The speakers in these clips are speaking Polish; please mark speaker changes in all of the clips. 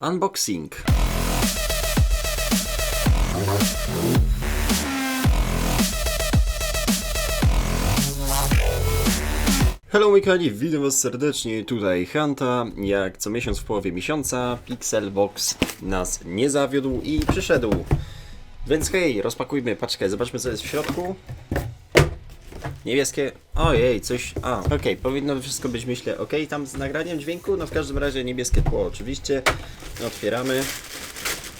Speaker 1: Unboxing. Hello moi kochani, witam was serdecznie, tutaj Hanta, jak co miesiąc w połowie miesiąca Pixelbox nas nie zawiódł i przyszedł. Więc hej, rozpakujmy paczkę, zobaczmy co jest w środku. Niebieskie, ojej, coś, a, okej, powinno wszystko być myślę ok, tam z nagraniem dźwięku, no w każdym razie niebieskie tło oczywiście, otwieramy.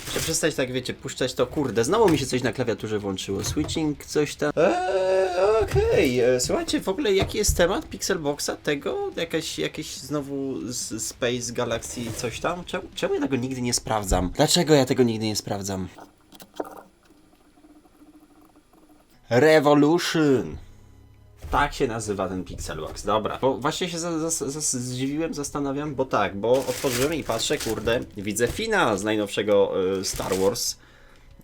Speaker 1: Muszę przestać tak, wiecie, puszczać to, kurde, znowu mi się coś na klawiaturze włączyło, switching, coś tam. Eee, okej, e, słuchajcie, w ogóle jaki jest temat Pixelboxa, tego? Jakaś, jakieś znowu Space Galaxy coś tam? Czemu, czemu ja tego nigdy nie sprawdzam? Dlaczego ja tego nigdy nie sprawdzam? Revolution! Tak się nazywa ten Pixelbox, dobra. Bo właśnie się za, za, za, zdziwiłem, zastanawiam, bo tak, bo otworzyłem i patrzę, kurde, widzę finał z najnowszego y, Star Wars.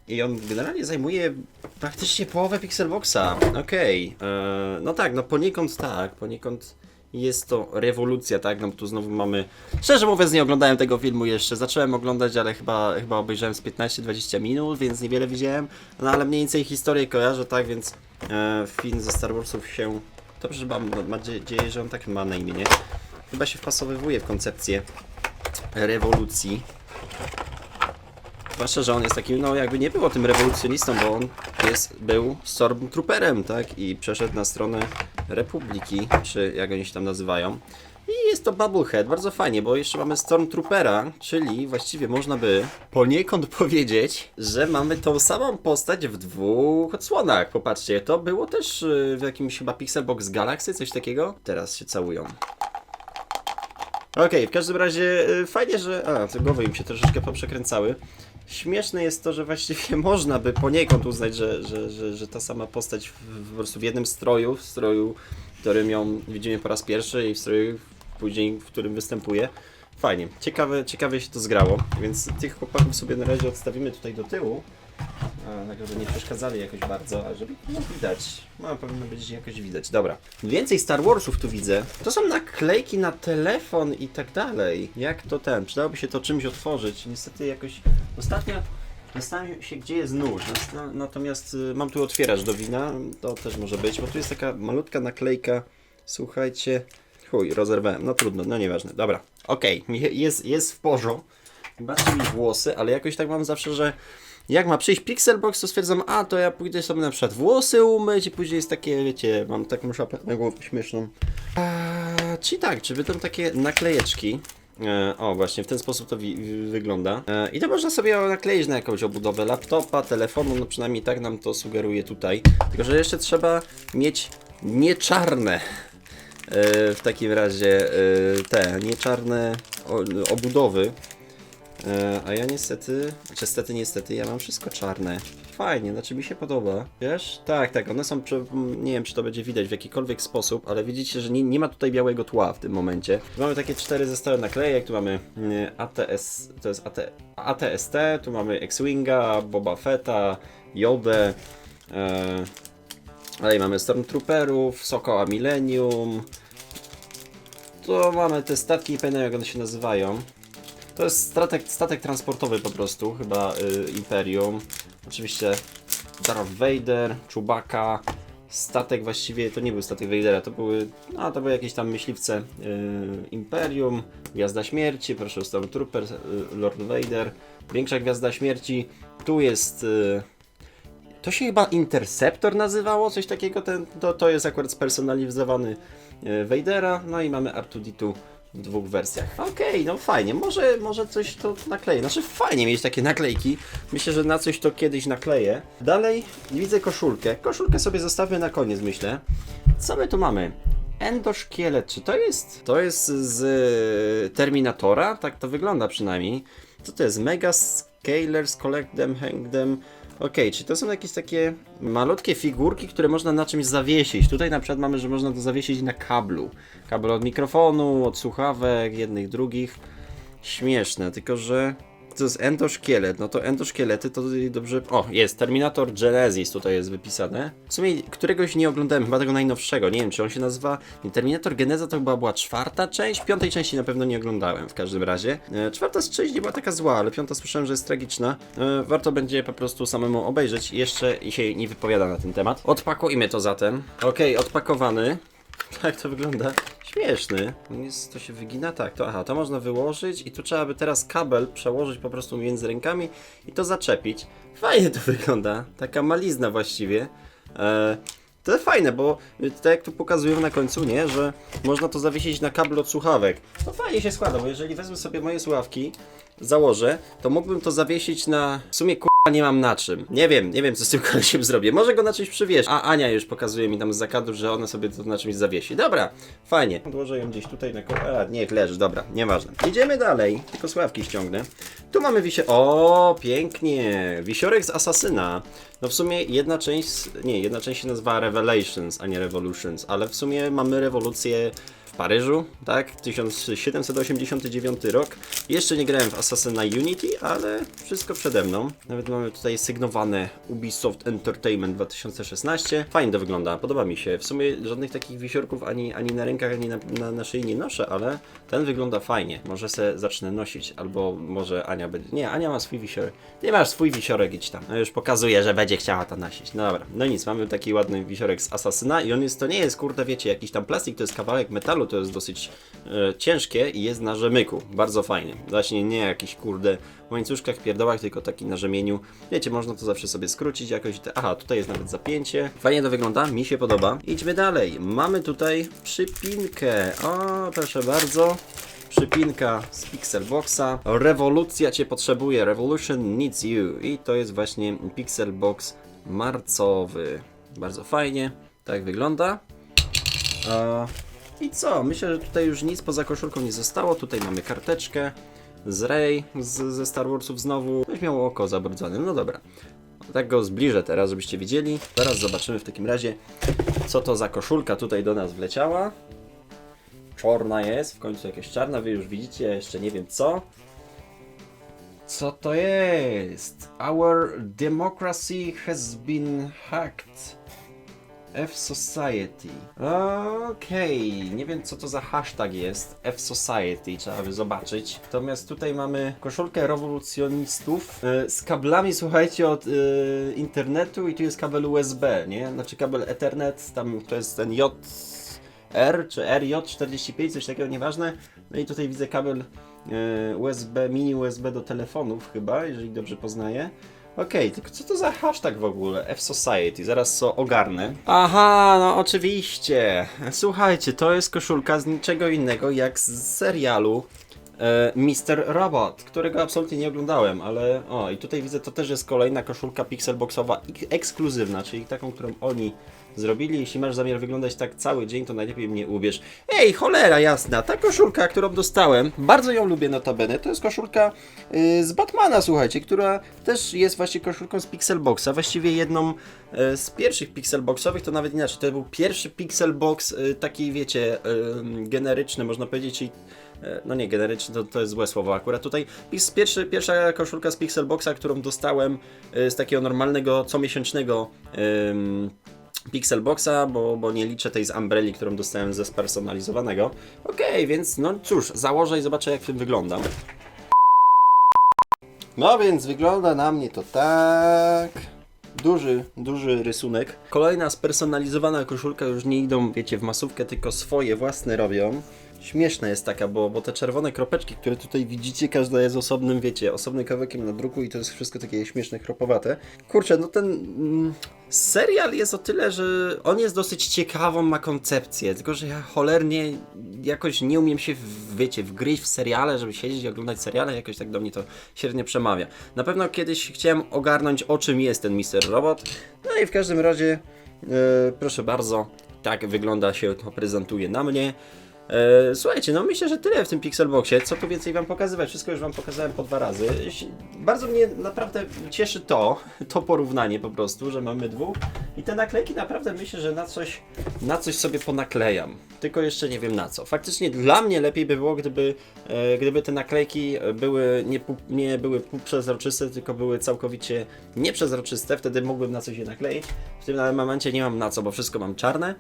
Speaker 1: I on generalnie zajmuje praktycznie połowę Pixelboxa. Okej, e, no tak, no poniekąd tak, poniekąd jest to rewolucja, tak? No tu znowu mamy. Szczerze mówiąc, nie oglądałem tego filmu jeszcze. Zacząłem oglądać, ale chyba, chyba obejrzałem z 15-20 minut, więc niewiele widziałem. No ale mniej więcej historię kojarzę, tak? Więc e, film ze Star Warsów się. Dobrze, mam nadzieję, że on tak ma na imię, nie? Chyba się wpasowywuje w koncepcję rewolucji. Zwłaszcza, że on jest takim, no jakby nie było tym rewolucjonistą, bo on jest, był Stormtrooperem, tak? I przeszedł na stronę Republiki, czy jak oni się tam nazywają. I jest to Bubblehead, bardzo fajnie, bo jeszcze mamy Stormtroopera, czyli właściwie można by poniekąd powiedzieć, że mamy tą samą postać w dwóch odsłonach. Popatrzcie, to było też y, w jakimś chyba Pixelbox Galaxy, coś takiego. Teraz się całują. Okej, w każdym razie y, fajnie, że. A, głowy im się troszeczkę poprzekręcały. Śmieszne jest to, że właściwie można by poniekąd uznać, że, że, że, że ta sama postać w, po prostu w jednym stroju, w stroju, w którym ją widzimy po raz pierwszy i w stroju później, w którym występuje. Fajnie, ciekawe, ciekawie się to zgrało, więc tych chłopaków sobie na razie odstawimy tutaj do tyłu. Tak, żeby nie przeszkadzali jakoś bardzo, a żeby było widać. No, powinno być jakoś widać. Dobra. Więcej Star Warsów tu widzę. To są naklejki na telefon i tak dalej. Jak to ten? Przydałoby się to czymś otworzyć. Niestety jakoś ostatnio zastanawiam się, gdzie jest nóż. Natomiast y, mam tu otwieracz do wina. To też może być, bo tu jest taka malutka naklejka. Słuchajcie. Chuj, rozerwałem. No trudno, no nieważne. Dobra. Okej, je- jest, jest w porządku. Baczcie mi włosy, ale jakoś tak mam zawsze, że jak ma przyjść Pixelbox, to stwierdzam, a to ja pójdę sobie na przykład włosy umyć i później jest takie, wiecie, mam taką szapę na głowę śmieszną. Eee, czy tak, czy będą takie naklejeczki. E, o, właśnie w ten sposób to wygląda. E, I to można sobie nakleić na jakąś obudowę laptopa, telefonu, no przynajmniej tak nam to sugeruje tutaj. Tylko, że jeszcze trzeba mieć nie czarne. E, w takim razie e, te nie czarne o- obudowy. E, a ja niestety, czy stety niestety, ja mam wszystko czarne. Fajnie, znaczy mi się podoba. Wiesz? Tak, tak, one są, m, nie wiem czy to będzie widać w jakikolwiek sposób, ale widzicie, że nie, nie ma tutaj białego tła w tym momencie. Mamy takie cztery zestawy naklejek, tu mamy mm, ATS, to jest AT, ATST, tu mamy X-Winga, Boba Fetta, Jodę, e, dalej mamy Stormtrooperów, Sokoła Millennium, tu mamy te statki, nie pamiętam jak one się nazywają. To jest statek, statek transportowy po prostu, chyba y, Imperium. Oczywiście Darth Vader, Chewbacca. Statek właściwie to nie był statek Vadera, to były, no, to były jakieś tam myśliwce y, Imperium, Gwiazda Śmierci, proszę Stormtrooper, y, Lord Vader, większa Gwiazda Śmierci. Tu jest y, to się chyba Interceptor nazywało, coś takiego. Ten, to, to jest akurat spersonalizowany e, Vadera. No i mamy R2D2 w dwóch wersjach. Okej, no fajnie. Może, może coś to nakleję. Znaczy fajnie mieć takie naklejki. Myślę, że na coś to kiedyś nakleję. Dalej widzę koszulkę. Koszulkę sobie zostawię na koniec, myślę. Co my tu mamy? Endoszkielet. Czy to jest... To jest z e, Terminatora? Tak to wygląda przynajmniej. Co to jest? Mega Scalers, Collect them, hang them. Okej, czy to są jakieś takie malutkie figurki, które można na czymś zawiesić? Tutaj na przykład mamy, że można to zawiesić na kablu. Kabel od mikrofonu, od słuchawek, jednych, drugich. Śmieszne, tylko że To jest endoszkielet. No to endoszkielety to dobrze. O, jest Terminator Genesis tutaj jest wypisane. W sumie któregoś nie oglądałem, chyba tego najnowszego. Nie wiem, czy on się nazywa. Nie, Terminator Geneza to chyba była czwarta część. Piątej części na pewno nie oglądałem w każdym razie. E, czwarta z część nie była taka zła, ale piąta słyszałem, że jest tragiczna. E, warto będzie po prostu samemu obejrzeć. Jeszcze się nie wypowiada na ten temat. Odpakujmy to zatem. Okej, odpakowany. Tak to wygląda. Śmieszny. Jest, to się wygina? Tak, to aha, to można wyłożyć i tu trzeba by teraz kabel przełożyć po prostu między rękami i to zaczepić. Fajnie to wygląda. Taka malizna właściwie. E, to jest fajne, bo tak jak tu pokazują na końcu, nie, że można to zawiesić na kabel od słuchawek. To fajnie się składa, bo jeżeli wezmę sobie moje słuchawki, założę, to mógłbym to zawiesić na... W sumie nie mam na czym. Nie wiem, nie wiem co z tym kolesiem zrobię. Może go na czymś przywieźć. A Ania już pokazuje mi tam z zakadu, że ona sobie to na czymś zawiesi. Dobra, fajnie. Odłożę ją gdzieś tutaj na ko... A, niech leży, dobra, nieważne. Idziemy dalej, tylko słuchawki ściągnę. Tu mamy wisie... O, pięknie! Wisiorek z Asasyna. No w sumie jedna część, nie, jedna część się nazywa Revelations, a nie Revolutions, ale w sumie mamy rewolucję Paryżu, tak? 1789 rok. Jeszcze nie grałem w Assassina Unity, ale wszystko przede mną. Nawet mamy tutaj sygnowane Ubisoft Entertainment 2016. Fajnie to wygląda, podoba mi się. W sumie żadnych takich wisiorków ani, ani na rękach, ani na, na, na szyi nie noszę, ale ten wygląda fajnie. Może se zacznę nosić, albo może Ania będzie... Nie, Ania ma swój wisiorek. Ty masz swój wisiorek, idź tam. No już pokazuje, że będzie chciała to nosić. No dobra, no nic, mamy taki ładny wisiorek z Asasyna i on jest, to nie jest, kurde, wiecie, jakiś tam plastik, to jest kawałek metalu, to jest dosyć e, ciężkie i jest na rzemyku. Bardzo fajnie. Właśnie nie jakiś, kurde, łańcuszkach, pierdołach, tylko taki na rzemieniu. Wiecie, można to zawsze sobie skrócić jakoś. Te... Aha, tutaj jest nawet zapięcie. Fajnie to wygląda, mi się podoba. Idźmy dalej. Mamy tutaj przypinkę. O, proszę bardzo. Przypinka z Pixelboxa. Rewolucja Cię potrzebuje. Revolution needs you. I to jest właśnie Pixelbox marcowy. Bardzo fajnie. Tak wygląda. I co? Myślę, że tutaj już nic poza koszulką nie zostało. Tutaj mamy karteczkę z Rey z, ze Star Warsów znowu. Ktoś miał oko zabrudzone. No dobra. Tak go zbliżę teraz, żebyście widzieli. Zaraz zobaczymy w takim razie, co to za koszulka tutaj do nas wleciała. Czarna jest, w końcu jakaś czarna, wy już widzicie, jeszcze nie wiem co. Co to jest? Our democracy has been hacked. F-Society. Okej, nie wiem co to za hashtag jest. F-Society, trzeba by zobaczyć. Natomiast tutaj mamy koszulkę rewolucjonistów e, z kablami, słuchajcie, od e, internetu i tu jest kabel USB, nie? Znaczy kabel Ethernet, tam to jest ten J... R czy RJ45, coś takiego, nieważne. No i tutaj widzę kabel e, USB, mini USB do telefonów chyba, jeżeli dobrze poznaję. Okej, tylko co to za hashtag w ogóle? F-Society, zaraz co ogarnę. Aha, no oczywiście. Słuchajcie, to jest koszulka z niczego innego jak z serialu e, Mr. Robot, którego absolutnie nie oglądałem, ale o, i tutaj widzę, to też jest kolejna koszulka pixelboxowa ek- ekskluzywna, czyli taką, którą oni zrobili. Jeśli masz zamiar wyglądać tak cały dzień, to najlepiej mnie ubierz. Ej, cholera jasna, ta koszulka, którą dostałem, bardzo ją lubię notabene, to jest koszulka y, z Batmana, słuchajcie, która też jest właśnie koszulką z Pixelboxa, właściwie jedną y, z pierwszych Pixelboxowych, to nawet inaczej, to był pierwszy Pixelbox y, taki, wiecie, y, generyczny, można powiedzieć, czyli no nie, generyczny to, to jest złe słowo akurat tutaj. Pierwszy, pierwsza koszulka z Pixelboxa, którą dostałem e, z takiego normalnego, comiesięcznego ym, Pixelboxa, bo, bo nie liczę tej z Umbrelli, którą dostałem ze spersonalizowanego. Okej, więc no cóż, założę i zobaczę jak tym wyglądam. No więc wygląda na mnie to tak. Duży, duży rysunek. Kolejna spersonalizowana koszulka, już nie idą, wiecie, w masówkę, tylko swoje własne robią. Śmieszna jest taka, bo, bo te czerwone kropeczki, które tutaj widzicie, każda jest osobnym, wiecie, osobnym kawałkiem na druku i to jest wszystko takie śmieszne, chropowate. Kurczę, no ten mm, serial jest o tyle, że on jest dosyć ciekawą, ma koncepcję, tylko że ja cholernie jakoś nie umiem się, wiecie, wgryźć w seriale, żeby siedzieć i oglądać seriale, jakoś tak do mnie to średnio przemawia. Na pewno kiedyś chciałem ogarnąć, o czym jest ten Mr. Robot, no i w każdym razie, e, proszę bardzo, tak wygląda się, to prezentuje na mnie. E, słuchajcie, no myślę, że tyle w tym Pixelboxie. Co tu więcej wam pokazywać? Wszystko już wam pokazałem po dwa razy. Bardzo mnie naprawdę cieszy to, to porównanie po prostu, że mamy dwóch. I te naklejki naprawdę myślę, że na coś, na coś sobie ponaklejam. Tylko jeszcze nie wiem na co. Faktycznie dla mnie lepiej by było, gdyby, e, gdyby te naklejki były nie, nie były półprzezroczyste, tylko były całkowicie nieprzezroczyste. Wtedy mógłbym na coś je nakleić. W tym momencie nie mam na co, bo wszystko mam czarne.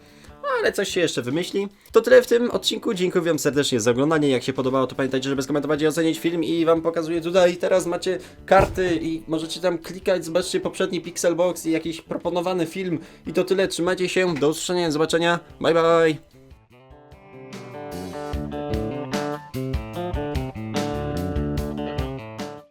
Speaker 1: Ale coś się jeszcze wymyśli. To tyle w tym odcinku. Dziękuję Wam serdecznie za oglądanie. Jak się podobało, to pamiętajcie, żeby skomentować i ocenić film. I Wam pokazuję tutaj. Teraz macie karty i możecie tam klikać. Zobaczcie poprzedni Pixelbox i jakiś proponowany film. I to tyle. Trzymajcie się. Do usłyszenia. Do zobaczenia. Bye bye.